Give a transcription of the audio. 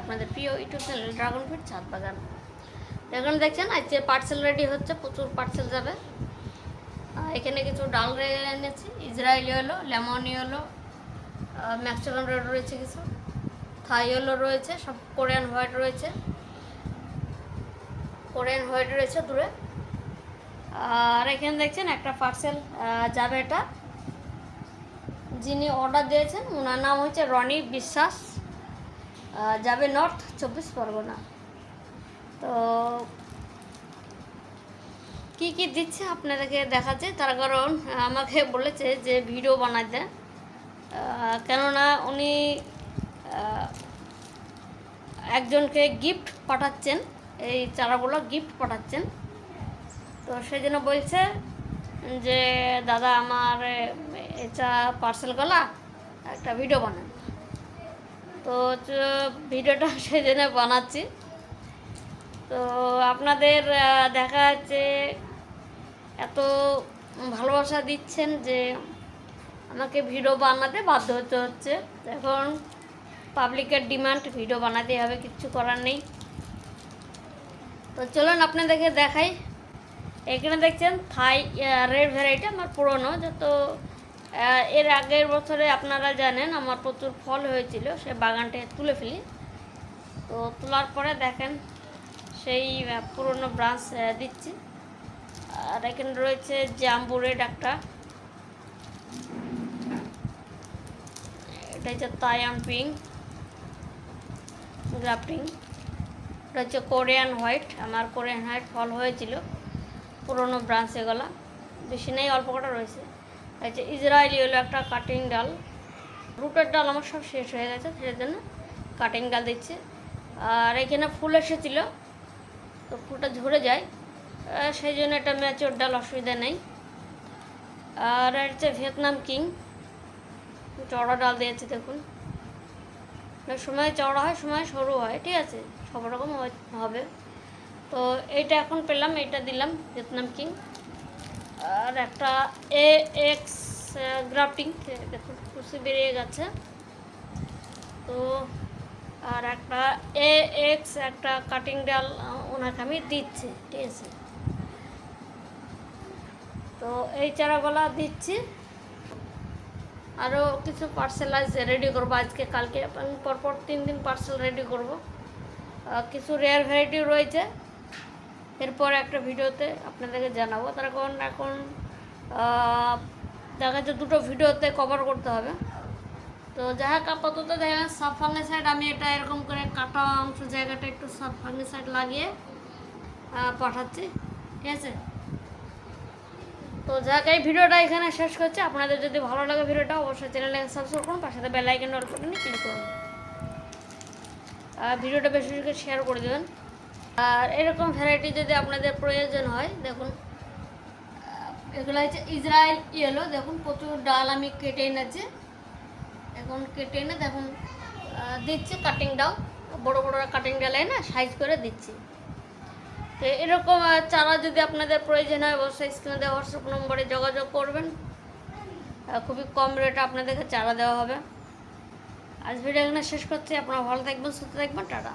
আপনাদের প্রিয় YouTube channel dragon fit ছাদ বাগান। এখানে দেখছেন, আজকে পার্সেল রেডি হচ্ছে, প্রচুর পার্সেল যাবে। এখানে কিছু ডাল এনেছি ইসরায়েলি হলো লেমনি হলো ম্যাক্সিকান রেড রয়েছে কিছু। থাই হলো রয়েছে, সব কোরিয়ান হোয়াইট রয়েছে। কোরিয়ান হোয়াইট রয়েছে দূরে। আর এখানে দেখছেন একটা পার্সেল যাবে এটা। যিনি অর্ডার দিয়েছেন ওনার নাম হচ্ছে রনি বিশ্বাস। যাবে নর্থ চব্বিশ পরগনা। তো কি কি দিচ্ছে আপনাদেরকে দেখাচ্ছে? তার কারণ আমাকে বলেছে যে ভিডিও বানাতে। কেননা উনি একজনকে গিফট পাঠাচ্ছেন। এই চারাগুলো গিফট পাঠাচ্ছেন। তো সেই জন্য বলছে যে, দাদা, আমার এ, এটা পার্সেল গলা একটা ভিডিও বানান তো ভিডিওটা সেই জন্য বানাচ্ছি। তো আপনাদের দেখা যাচ্ছে এত ভালোবাসা দিচ্ছেন যে আমাকে ভিডিও বানাতে বাধ্য হতে হচ্ছে। এখন পাবলিকের ডিমান্ড ভিডিও বানাতে হবে কিচ্ছু করার নেই। তো চলুন আপনাদেরকে দেখাই। এখানে দেখছেন থাই রেড ভ্যারাইটি আমার পুরনো যত এর আগের বছরে আপনারা জানেন আমার প্রচুর ফল হয়েছিল, সে বাগানটা তুলে ফেলি। তো তোলার পরে দেখেন, সেই পুরনো ব্রাঞ্চ দিচ্ছি। আর এখানে রয়েছে জাম্বু রেড একটা এটা হচ্ছে তায়াম পিঙ্ক গ্রাফটিং এটা হচ্ছে কোরিয়ান হোয়াইট, আমার কোরিয়ান হোয়াইট ফল হয়েছিল পুরোনো ব্রাঞ্চ এগুলা বেশি নেই, অল্প কটা রয়েছে। হচ্ছে ইসরায়েলি হলো একটা কাটিং ডাল। রুটের ডাল আমার সব শেষ হয়ে গেছে সেই জন্য কাটিং ডাল দিচ্ছে। আর এখানে ফুল এসেছিল, তো ফুলটা ঝরে যায়। সেই জন্য এটা ম্যাচোর ডাল অসুবিধা নেই। আর হচ্ছে ভিয়েতনাম কিং, চড়া ডাল দিয়েছে দেখুন। সময় চড়া হয়, সময় সরু হয়, ঠিক আছে? সব রকম হবে। তো এইটা এখন পেলাম এটা দিলাম ভিয়েতনাম কিং। আর একটা এ এক্স গ্রাফটিং দেখুন, কুর্সি বেরিয়ে গেছে। তো, আর একটা এ এক্স একটা কাটিং ডাল ওনাকে আমি দিচ্ছি, ঠিক আছে? তো, এই চারাগুলা দিচ্ছি। আরও কিছু পার্সেল আজ রেডি করব আজকে, কালকে, পরপর তিন দিন পার্সেল রেডি করব। কিছু রেয়ার ভ্যারাইটি রয়েছে। এরপর একটা ভিডিওতে আপনাদেরকে জানাব। তার কারণ এখন দেখা যাচ্ছে দুটো ভিডিওতে কভার করতে হবে। তো যাই হোক, আপাতত দেখা সাব ফাঙ্গিসাইড আমি এটা এরকম করে কাটা অংশ জায়গাটা একটু সাব ফাঙ্গিসাইড লাগিয়ে পাঠাচ্ছি। ঠিক আছে? তো যাক এই ভিডিওটা এখানে শেষ করছি। আপনাদের যদি ভালো লাগে ভিডিওটা, অবশ্যই চ্যানেলটাকে সাবস্ক্রাইব করুন, পাশে বেল আইকন অল বাটনে ক্লিক করুন। আর ভিডিওটা বেশি করে শেয়ার করে দেবেন। আর এরকম ভ্যারাইটি যদি আপনাদের প্রয়োজন হয়, দেখুন এগুলো হচ্ছে ইসরায়েল ইয়েলো দেখুন, প্রচুর ডাল আমি কেটে এনেছি। এখন কেটে এনে, দেখুন দিচ্ছি কাটিং ডাল বড় বড় কাটিং ডাল এনে সাইজ করে দিচ্ছি। তো এরকম চারা যদি আপনাদের প্রয়োজন হয়, অবশ্যই স্ক্রিনে দেওয়া হোয়াটসঅ্যাপ নম্বরে যোগাযোগ করবেন। খুবই কম রেটে আপনাদেরকে চারা দেওয়া হবে। আজ ভিডিও এখানে শেষ করছি। আপনারা ভালো থাকবেন, সুস্থ থাকবেন, টাটা।